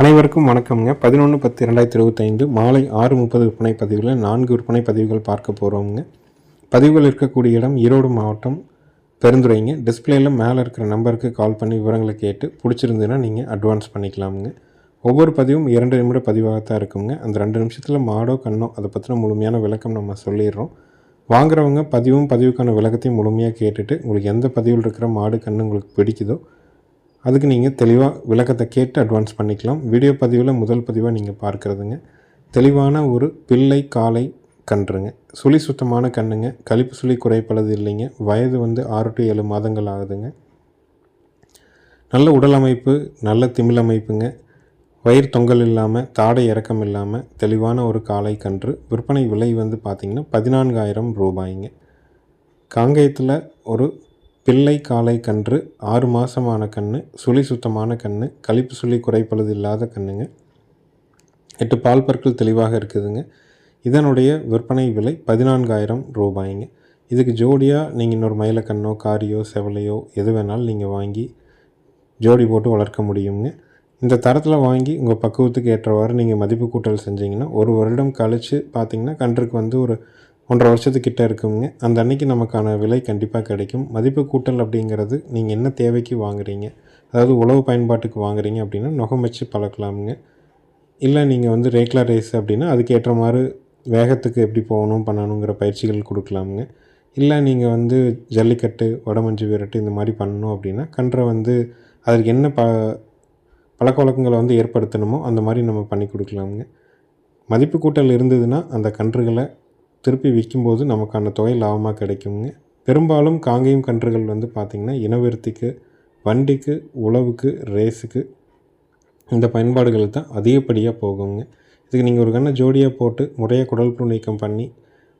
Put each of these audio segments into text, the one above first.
அனைவருக்கும் வணக்கம்ங்க. பதினொன்று பத்து ரெண்டாயிரத்தி இருபத்தைந்து மாலை ஆறு முப்பது விற்பனை பதிவில் நான்கு விற்பனை பதிவுகள் பார்க்க போகிறோங்க பதிவுகள் இருக்கக்கூடிய இடம் ஈரோடு மாவட்டம் பெருந்துரைங்க டிஸ்பிளேயில் மேலே இருக்கிற நம்பருக்கு கால் பண்ணி விவரங்களை கேட்டு பிடிச்சிருந்ததுன்னா நீங்கள் அட்வான்ஸ் பண்ணிக்கலாமுங்க. ஒவ்வொரு பதிவும் இரண்டு நிமிட பதிவாகத்தான் இருக்குங்க. அந்த ரெண்டு நிமிஷத்தில் மாடோ கண்ணோ அதை பற்றின முழுமையான விளக்கம் நம்ம சொல்லிடுறோம். வாங்குறவங்க பதிவும் பதிவுக்கான விளக்கத்தையும் முழுமையாக கேட்டுட்டு உங்களுக்கு எந்த பதிவில் இருக்கிற மாடு கண்ணு உங்களுக்கு பிடிக்குதோ அதுக்கு நீங்கள் தெளிவாக விளக்கத்தை கேட்டு அட்வான்ஸ் பண்ணிக்கலாம். வீடியோ பதிவில் முதல் பதிவாக நீங்கள் பார்க்குறதுங்க. தெளிவான ஒரு பிள்ளை காலை கன்றுங்க. சுழி சுத்தமான கண்ணுங்க. கழிப்பு சுழி குறைப்பளது இல்லைங்க. வயது வந்து ஆறு டு ஏழு மாதங்கள் ஆகுதுங்க. நல்ல உடல் அமைப்பு நல்ல திமிழ் அமைப்புங்க. வயிறு தொங்கல் இல்லாமல் தாடை இறக்கம் இல்லாமல் தெளிவான ஒரு காளை கன்று. விற்பனை விலை வந்து பார்த்திங்கன்னா பதினான்காயிரம் ரூபாய்ங்க. காங்கேயத்தில் ஒரு பிள்ளை காளை கன்று ஆறு மாதமான கன்று சுழி சுத்தமான கன்று கழிப்பு சுழி குறைப்பழுது இல்லாத கன்றுங்க எட்டு பால் பற்கள் தெளிவாக இருக்குதுங்க. இதனுடைய விற்பனை விலை பதினான்காயிரம் ரூபாய்ங்க. இதுக்கு ஜோடியாக நீங்கள் இன்னொரு மயிலக்கண்ணோ காரியோ செவலையோ எது வேணாலும் நீங்கள் வாங்கி ஜோடி போட்டு வளர்க்க முடியுங்க. இந்த தரத்தில் வாங்கி உங்கள் பக்குவத்துக்கு ஏற்றவாறு நீங்கள் மதிப்பு கூட்டல் செஞ்சீங்கன்னா ஒரு வருடம் கழித்து பார்த்தீங்கன்னா கன்றுக்கு வந்து ஒரு ஒன்றரை வருஷத்துக்கிட்ட இருக்குங்க அந்த அன்னைக்கு நமக்கான விலை கண்டிப்பாக கிடைக்கும். மதிப்பு கூட்டல் அப்படிங்கிறது நீங்கள் என்ன தேவைக்கு வாங்குறீங்க அதாவது உழவு பயன்பாட்டுக்கு வாங்குறீங்க அப்படின்னா நுகம் வச்சு பழக்கலாமுங்க. இல்லை நீங்கள் வந்து ரேக்லா ரேஸ் அப்படின்னா அதுக்கேற்ற மாதிரி வேகத்துக்கு எப்படி போகணும் பண்ணணுங்கிற பயிற்சிகள் கொடுக்கலாமுங்க. இல்லை நீங்கள் வந்து ஜல்லிக்கட்டு வடமஞ்சு விரட்டு இந்த மாதிரி பண்ணணும் அப்படின்னா கன்றை வந்து அதற்கு என்ன ப பழக்க வழக்கங்களை வந்து ஏற்படுத்தணுமோ அந்த மாதிரி நம்ம பண்ணி கொடுக்கலாமுங்க. மதிப்பு கூட்டல் இருந்ததுன்னா அந்த கன்றுகளை திருப்பி விற்கும்போது நமக்கான தொகை லாபமாக கிடைக்குங்க. பெரும்பாலும் காங்கேயம் கன்றுகள் வந்து பார்த்திங்கன்னா இனவிருத்திக்கு வண்டிக்கு உழவுக்கு ரேஸுக்கு இந்த பயன்பாடுகள் தான் அதிகப்படியாக போகுங்க. இதுக்கு நீங்கள் ஒரு கண்ணை ஜோடியாக போட்டு முறையாக குடல் புழு நீக்கம் பண்ணி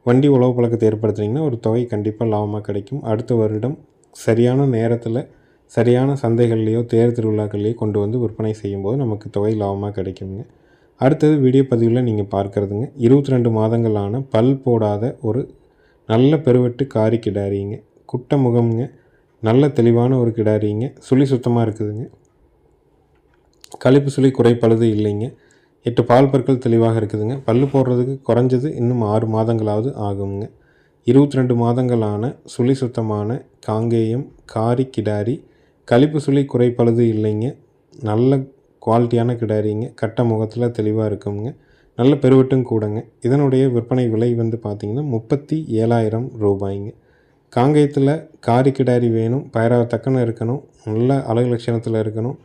வண்டி உழவு பழக்கத்தை ஏற்படுத்துனீங்கன்னா ஒரு தொகை கண்டிப்பாக லாபமாக கிடைக்கும். அடுத்த வருடம் சரியான நேரத்தில் சரியான சந்தைகள்லேயோ தேர் திருவிழாக்கள்லேயோ கொண்டு வந்து விற்பனை செய்யும்போது நமக்கு தொகை லாபமாக கிடைக்குங்க. அடுத்தது வீடியோ பதிவில் நீங்கள் பார்க்குறதுங்க. இருபத்தி ரெண்டு மாதங்களான பல் போடாத ஒரு நல்ல பெருவெட்டு காரி கிடாரிங்க. குட்டை முகம்ங்க நல்ல தெளிவான ஒரு கிடாரிங்க. சுழி சுத்தமாக இருக்குதுங்க. கழிப்பு சுழி குறைப்பழுது இல்லைங்க. எட்டு பால் பற்கள் தெளிவாக இருக்குதுங்க. பல் போடுறதுக்கு குறைஞ்சது இன்னும் ஆறு மாதங்களாவது ஆகுங்க. இருபத்தி ரெண்டு மாதங்களான சுழி சுத்தமான காங்கேயம் காரி கிடாரி கழிப்பு சுழி குறைப்பழுது இல்லைங்க. நல்ல குவாலிட்டியான கிடாரிங்க. கட்ட முகத்தில் தெளிவாக இருக்குங்க. நல்ல பெருவட்டும் கூடங்க. இதனுடைய விற்பனை விலை வந்து பார்த்திங்கன்னா முப்பத்தி ஏழாயிரம் ரூபாய்ங்க. காங்கேயத்தில் காரி கிடாரி வேணும் பயிராக தக்கன இருக்கணும் நல்ல அழகு லட்சணத்தில் இருக்கணும்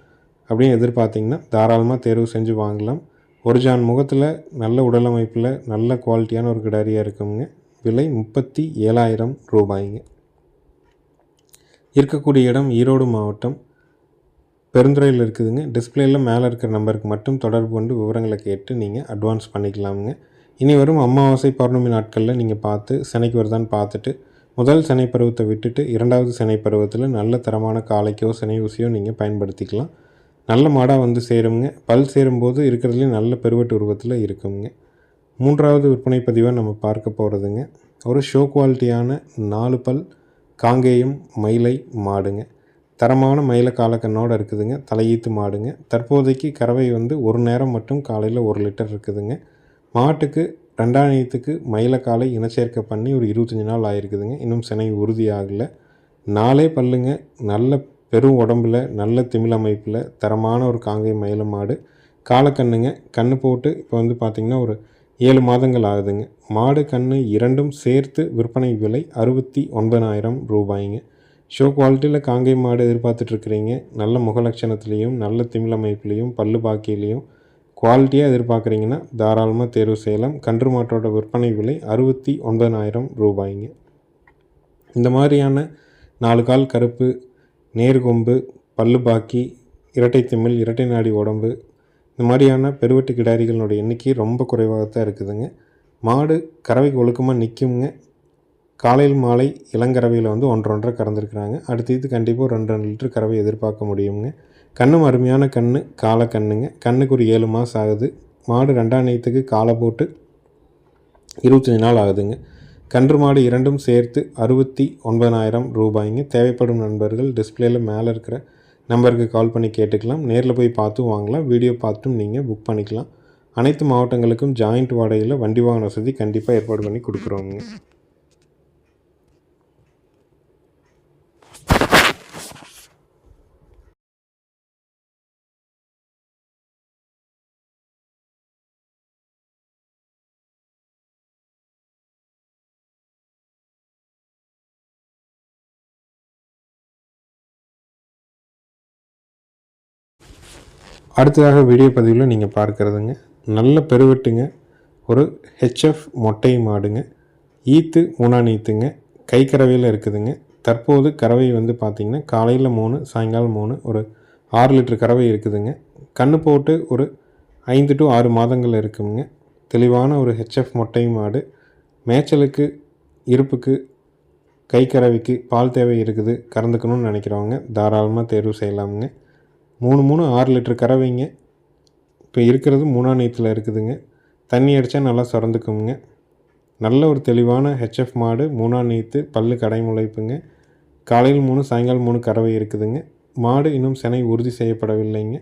அப்படின்னு எதிர்பார்த்திங்கன்னா தாராளமாக தேர்வு செஞ்சு வாங்கலாம். ஒரு ஜான் முகத்தில் நல்ல உடலமைப்பில் நல்ல குவாலிட்டியான ஒரு கிடாரியாக இருக்குங்க. விலை முப்பத்தி ஏழாயிரம் ரூபாய்ங்க. இருக்கக்கூடிய இடம் ஈரோடு மாவட்டம் பெருந்துறையில் இருக்குதுங்க. டிஸ்பிளேயில் மேலே இருக்கிற நம்பருக்கு மட்டும் தொடர்பு கொண்டு விவரங்களை கேட்டு நீங்கள் அட்வான்ஸ் பண்ணிக்கலாமுங்க. இனி வரும் அமாவாசை பௌர்ணமி நாட்களில் நீங்கள் பார்த்து சனைக்கு வருதான்னு பார்த்துட்டு முதல் சனை பருவத்தை விட்டுட்டு இரண்டாவது சனை பருவத்தில் நல்ல தரமான காளைக்கோ சனை ஊசியோ நீங்கள் பயன்படுத்திக்கலாம். நல்ல மாடாக வந்து சேருங்க பல் சேரும்போது இருக்கிறதுலே நல்ல பெருவட்டு உருவத்தில் இருக்குங்க. மூன்றாவது விற்பனை பதிவாக நம்ம பார்க்க போகிறதுங்க ஒரு ஷோ குவாலிட்டியான நாலு பல் காங்கேயம் மயிலை மாடுங்க. தரமான மயில காலக்கண்ணோடு இருக்குதுங்க. தலையீத்து மாடுங்க. தற்போதைக்கு கறவை வந்து ஒரு நேரம் மட்டும் காலையில் ஒரு லிட்டர் இருக்குதுங்க. மாட்டுக்கு ரெண்டாயிரத்துக்கு மயில காலை இனச்சேர்க்கை பண்ணி ஒரு இருபத்தஞ்சி நாள் ஆயிருக்குதுங்க. இன்னும் சினை உறுதி நாளே நாலே பல்லுங்க. நல்ல பெரும் உடம்புல நல்ல திமிழ் அமைப்பில் தரமான ஒரு காங்கை மயில மாடு. காலக்கண்ணுங்க. கண்ணு போட்டு இப்போ வந்து பார்த்திங்கன்னா ஒரு ஏழு மாதங்கள் ஆகுதுங்க. மாடு கன்று இரண்டும் சேர்த்து விற்பனை விலை அறுபத்தி ஒன்பதாயிரம் ரூபாய்ங்க. ஷோ குவாலிட்டியில் காங்கை மாடு எதிர்பார்த்துட்ருக்குறீங்க. நல்ல முகலட்சணத்துலேயும் நல்ல திமிழமைப்புலேயும் பல்லு பாக்கியிலையும் குவாலிட்டியாக எதிர்பார்க்குறீங்கன்னா தாராளமாக தேர்வு செய்யலாம். கன்று மாட்டோட விற்பனை விலை அறுபத்தி ஒன்பதாயிரம் ரூபாய்ங்க. இந்த மாதிரியான நாலு கால் கருப்பு நேர்கொம்பு பல்லு பாக்கி இரட்டை திமிழ் இரட்டை நாடி உடம்பு இந்த மாதிரியான பெருவெட்டு கிடாரிகளினுடைய எண்ணிக்கை ரொம்ப குறைவாக தான் இருக்குதுங்க. மாடு கறவைக்கு ஒழுக்கமாக நிற்குங்க காலையில் மாலை இளங்கறவையில் வந்து ஒன்றொன்றை ஒன்றரை கறந்துருக்குறாங்க அடுத்தது கண்டிப்பாக ஒரு ரெண்டு ரெண்டு லிட்டர் கறவை எதிர்பார்க்க முடியுங்க கண்ணும் அருமையான கண் காலை கண்ணுங்க. கண்ணுக்கு ஒரு ஏழு மாதம் ஆகுது. மாடு ரெண்டாம் நேத்துக்கு காலை போட்டு இருபத்தஞ்சி நாள் ஆகுதுங்க. கன்று மாடு இரண்டும் சேர்த்து அறுபத்தி ஒன்பதாயிரம் ரூபாய்ங்க. தேவைப்படும் நண்பர்கள் டிஸ்பிளேயில் மேலே இருக்கிற நம்பருக்கு கால் பண்ணி கேட்டுக்கலாம். நேரில் போய் பார்த்தும் வாங்கலாம். வீடியோ பார்த்தும் நீங்கள் புக் பண்ணிக்கலாம். அனைத்து மாவட்டங்களுக்கும் ஜாயிண்ட் வாடகையில் வண்டி வாகன வசதி கண்டிப்பாக ஏற்பாடு பண்ணி கொடுக்குறோங்க அடுத்ததாக வீடியோ பதிவில் நீங்கள் பார்க்குறதுங்க. நல்ல பெருவெட்டுங்க. ஒரு ஹெச்எஃப் மொட்டை மாடுங்க. ஈத்து மூணாம் ஈத்துங்க கை கறவையில் இருக்குதுங்க. தற்போது கறவை வந்து பார்த்திங்கன்னா காலையில் மூணு சாயங்காலம் மூணு ஒரு ஆறு லிட்டர் கறவை இருக்குதுங்க. கண்ணு போட்டு ஒரு ஐந்து டு ஆறு மாதங்கள் இருக்குங்க. தெளிவான ஒரு ஹெச்எஃப் மொட்டை மாடு. மேய்ச்சலுக்கு இருப்புக்கு கை கறவைக்கு பால் தேவை இருக்குது. கறந்துக்கணும்னு நினைக்கிறவங்க தாராளமாக தேர்வு செய்யலாமுங்க. மூணு மூணு ஆறு லிட்டர் கறவைங்க இப்போ இருக்கிறது மூணாம் நீத்தில் இருக்குதுங்க. தண்ணி அடித்தா நல்லா சுரந்துக்குங்க நல்ல ஒரு தெளிவான ஹெச்எஃப் மாடு மூணாம் நீத்து பல்லு கடை முளைப்புங்க. காலையில் மூணு சாயங்காலம் மூணு கறவை இருக்குதுங்க. மாடு இன்னும் சினை உறுதி செய்யப்படவில்லைங்க.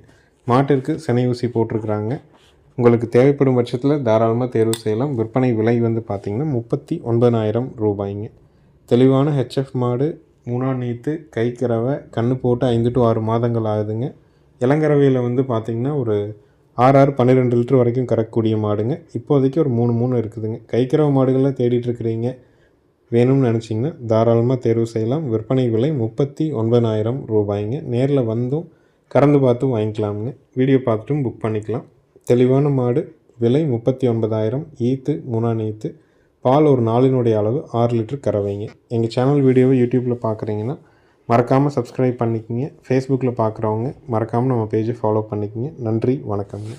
மாட்டிற்கு சினை ஊசி போட்டிருக்கிறாங்க. உங்களுக்கு தேவைப்படும் பட்சத்தில் தாராளமாக தேர்வு செய்யலாம். விற்பனை விலை வந்து பார்த்திங்கன்னா முப்பத்தி ஒன்பதாயிரம் ரூபாய்ங்க. தெளிவான ஹெச்எஃப் மாடு மூணாம் நீத்து கை கறவை கண்ணு போட்டு ஐந்து டு ஆறு மாதங்கள் ஆகுதுங்க. இளங்கரவையில் வந்து பார்த்திங்கன்னா ஒரு ஆறு ஆறு பன்னிரெண்டு லிட்டர் வரைக்கும் கறக்கக்கூடிய மாடுங்க. இப்போதைக்கு ஒரு மூணு மூணு இருக்குதுங்க. கைக்கிறவ மாடுகளில் தேடிட்டுருக்கிறீங்க வேணும்னு நினச்சிங்கன்னா தாராளமாக தேர்வு செய்யலாம். விற்பனை விலை முப்பத்தி ஒன்பதாயிரம் ரூபாய்ங்க. நேரில் வந்தும் கறந்து பார்த்தும் வாங்கிக்கலாமுங்க. வீடியோ பார்த்துட்டும் புக் பண்ணிக்கலாம். தெளிவான மாடு. விலை முப்பத்தி ஒன்பதாயிரம். ஈத்து மூணாம் ஈத்து பால் ஒரு நாளினுடைய அளவு ஆறு லிட்டர் கறவைங்க. எங்கள் சேனல் வீடியோவை யூடியூப்பில் பார்க்குறீங்கன்னா மறக்காமல் சப்ஸ்கிரைப் பண்ணிக்கங்க. ஃபேஸ்புக்கில் பார்க்குறவங்க மறக்காமல் நம்ம பேஜை ஃபாலோ பண்ணிக்கங்க. நன்றி வணக்கம்ங்க.